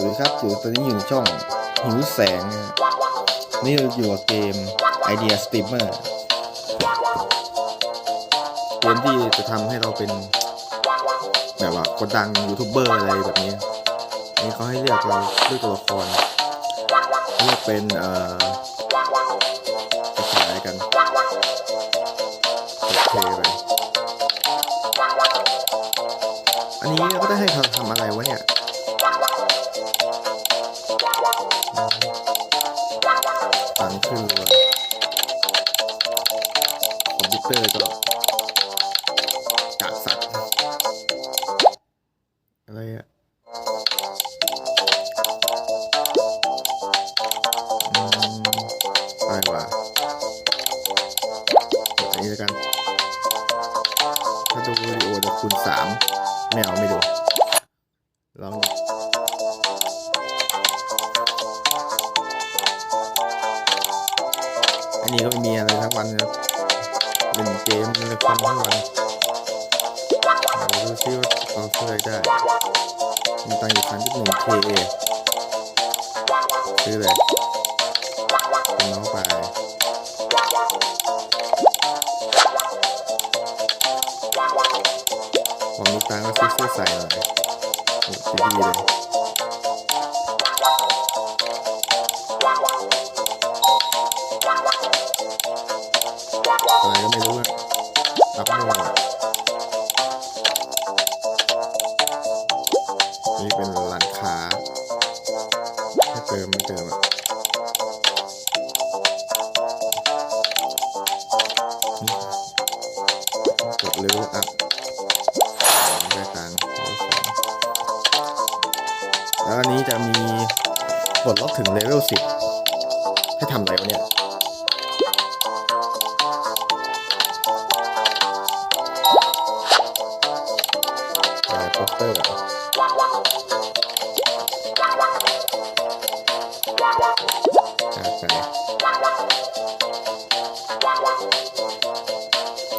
สวัสดีครับอยู่ตอนนี้อยู่ในช่องหิวแสง นี่เราอยู่กับเกม Idea Streamer เกมที่จะทำให้เราเป็น แบบว่าคนดังยูทูบเบอร์อะไรแบบนี้ นี่เขาให้เลือกเราเลือกตัวละครเลือกเป็นเอ่อ กากสัตว์ อะไรอะอืมอะไรวะอันนี้แล้วกัน ถ้าดูวิดีโอจะคูณสามไม่เอาไม่ดู ลองดูอันนี้ก็ไม่มีอะไรทั้งวันครับเล่นเกมเล่นคอมทั้งวัน ดูซิว่าเราช่วยได้มีตังค์อยู่พันที่หนึ่งเคซื้อเลยเป็นน้องไปพอมีตังค์ก็ซื้อเสื้อใส่หน่อยดีเลย นี่เป็นร้านค้าให้เติมไม่เติมอะนี่กดเร็วอัพได้ตังค์แล้วอันนี้จะมีปลดล็อกถึงเลเวลสิบให้ทำอะไรวะเนี่ย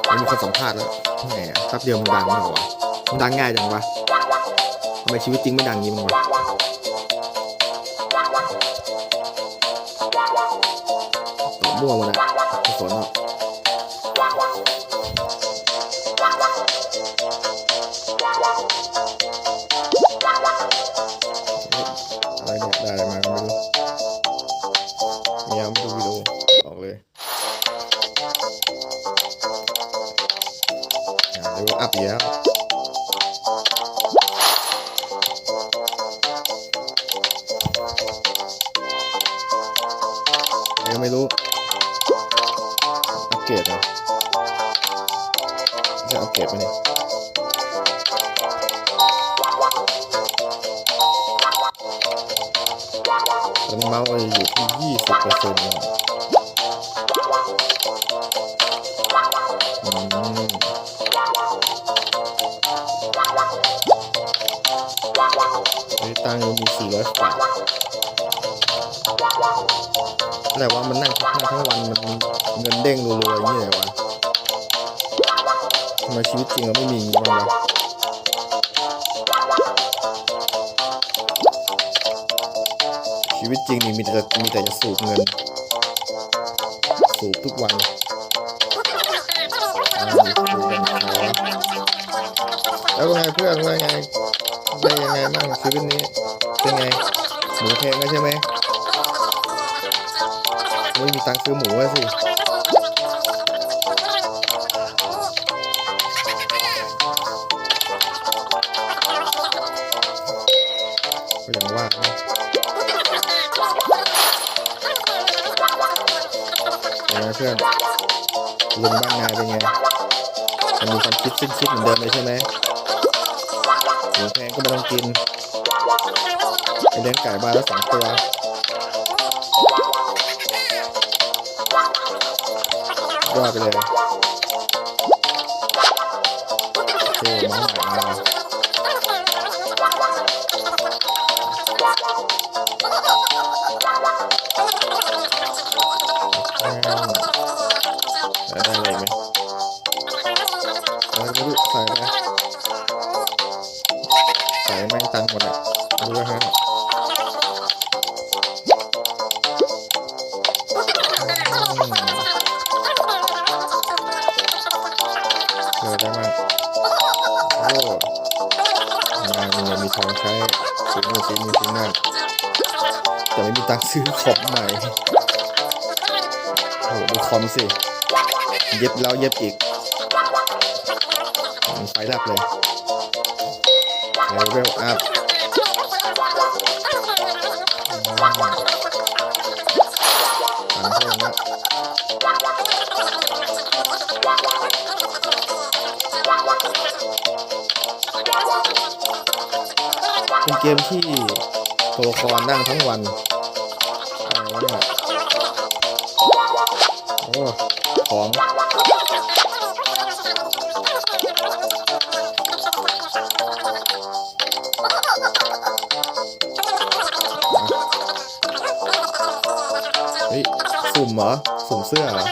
ม่มีคนสัมภาษณ์แล้วแหมแป๊บเดียวมันดังมั้งเหรอวะมันดังง่ายจังวะทำไมชีวิตจริงไม่ดังงี้มึงวะมั่วหมดอะไม่สนอะ ยังไม่รู้ อัปเกรดเหรอจะอัปเกรดไหมเนี่ยตอนนี้เมาส์เราอยู่ที่ยี่สิบเปอร์เซ็นต์อืมไอ้ตังค์เรามีสี่ร้อยบาท แต่ว่ามันนั่งทั้งทั้งวันมันเงินเด้งรัวๆอย่างนี้เลยวะทำไมชีวิตจริงเราไม่มีอย่างนี้บ้างวะชีวิตจริงนี่มีแต่มีแต่จะสูบเงิน สูบทุกวันแล้วว่าไงเพื่อนว่าไงได้ยังไงบ้างชีวิตนี้เป็นไงหมูแพงแล้วใช่ไหม ไม่มีตังค์ซื้อหมูสิก็อย่างว่าเป็นไงเพื่อนลุงบ้านนาเป็นไงมันมีความคิดสิ้นคิดเหมือนเดิมเลยใช่ไหมหมูแพงก็ไม่ต้องกินไปเลี้ยงไก่บ้านแล้วสองตัว ยอดไปเลยโอเคน้องใหม่มา ของใช้ซื้อนู่นซื้อนี่ซื้อนั่นแต่ไม่มีตังค์ซื้อคอมใหม่โอ้ดูคอมสิ เย็บแล้วเย็บอีกไฟดับเลยเลเวลอัพตันเพิ่มแล้น เกมที่ตัวละครนั่งทั้งวันอะไรวะเนี่ยโอ้ของเฮ้ยสุ่มเหรอ สุ่มเสื้อเหรอ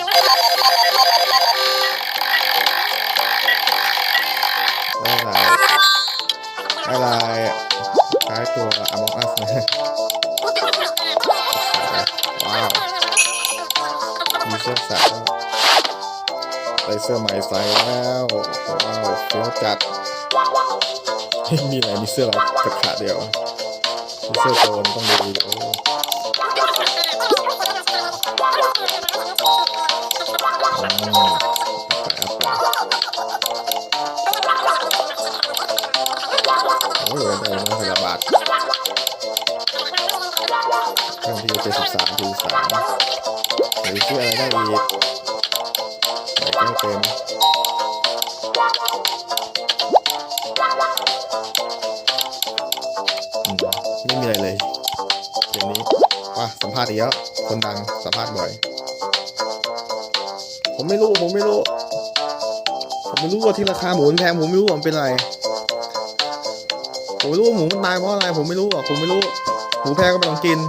เสื้อใหม่ใส่แล้วว้าวเฟี้ยวจัดเฮ้ยมีอะไรมีเสื้ออะไรกับขาเดียวมีเสื้อโจรต้องดูวิดีโออืมโอ้ยได้มาพยาบาทเครื่องที่เจ็ดสิบสามทีสามหรือชื่ออะไรได้อีก ไหนก็เต็มไม่มีอะไรเลยเกมนี้ว่าสัมภาษณ์อีกแล้วคนดังสัมภาษณ์บ่อย ผมไม่รู้ ผมไม่รู้ ผมไม่รู้ว่าที่ราคาหมูแพงผมไม่รู้ว่ามันเป็นอะไร ผมไม่รู้ว่าหมูมันตายเพราะอะไร ผมไม่รู้อะผมไม่รู้ หมูแพงก็ไม่ต้องกิน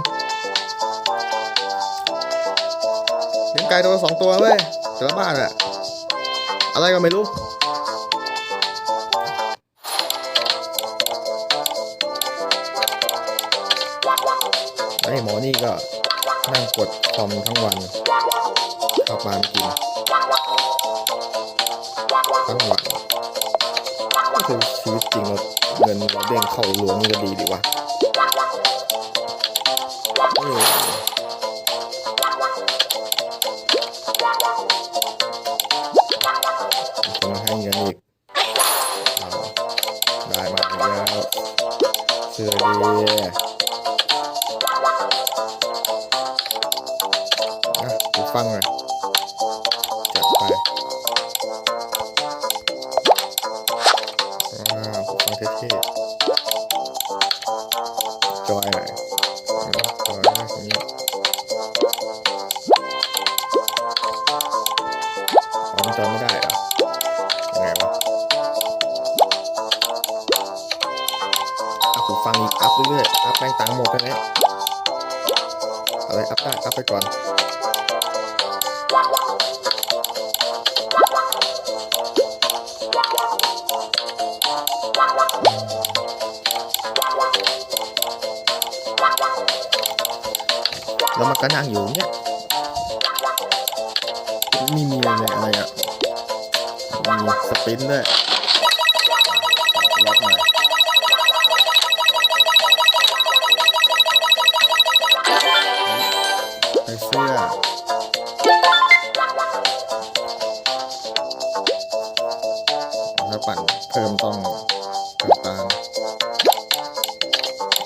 เลี้ยงไก่ตัวสองตัวเว้ยแต่ละบ้านอะ อะไรก็ไม่รู้ไอ้หมอนี่ก็นั่งกดคอมทั้งวันเข้าบ้านกินทั้งวันคือชีวิตจริงเราเงินเราเด้งเข้าหลวงก็ดีดีวะ นะดูฟังเลยจัดไปอ่าวฟังเท่ๆ อัพแม่งตังหมดไปแล้วอะไรอัพได้อัพไปก่อนแล้วมันก็นั่งอยู่เนี่ยมีมีอะไรอะไรอะมีสปินด้วย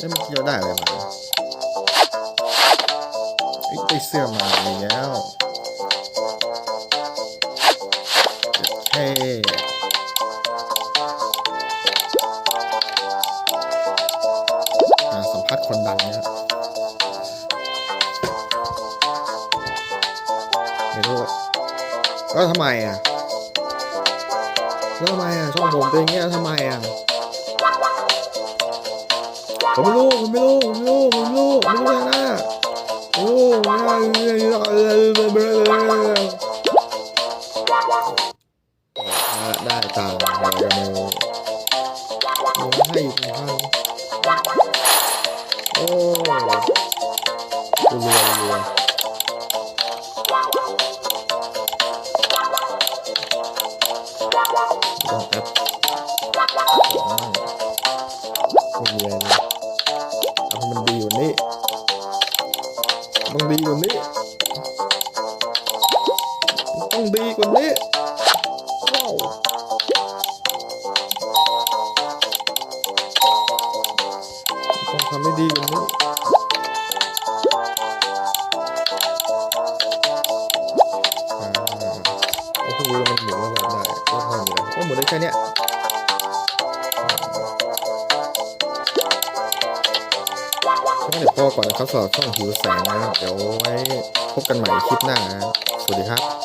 เอ้ยเมื่อกี้เราได้อะไรมาเอ้ยได้เสื้อมาอีกแล้วเท่สัมภาษณ์คนดังเนี่ยไม่รู้แล้วทำไมอะแล้วทำไมอะช่องผมเป็นอย่างเงี้ยทำไมอะ ผมไม่รู้ผมไม่รู้ผมไม่รู้ผมไม่รู้ผมไม่รู้เลยนะโอ้ยได้ตังค์เราจะมาให้อยู่ข้างโอ้รัวรัวยรัว ดีกว่านี้ ต้องดีกว่านี้ว้าวต้องทำให้ดีกว่านี้อ่าโอ้โหมันหมุนแล้วแบบได้ก็ทำอยู่แล้วก็หมุนได้แค่เนี้ย ก็เดี๋ยวพอก่อนนะครับสำหรับช่องหิวแสงนะครับ เดี๋ยวไว้พบกันใหม่คลิปหน้านะสวัสดีครับ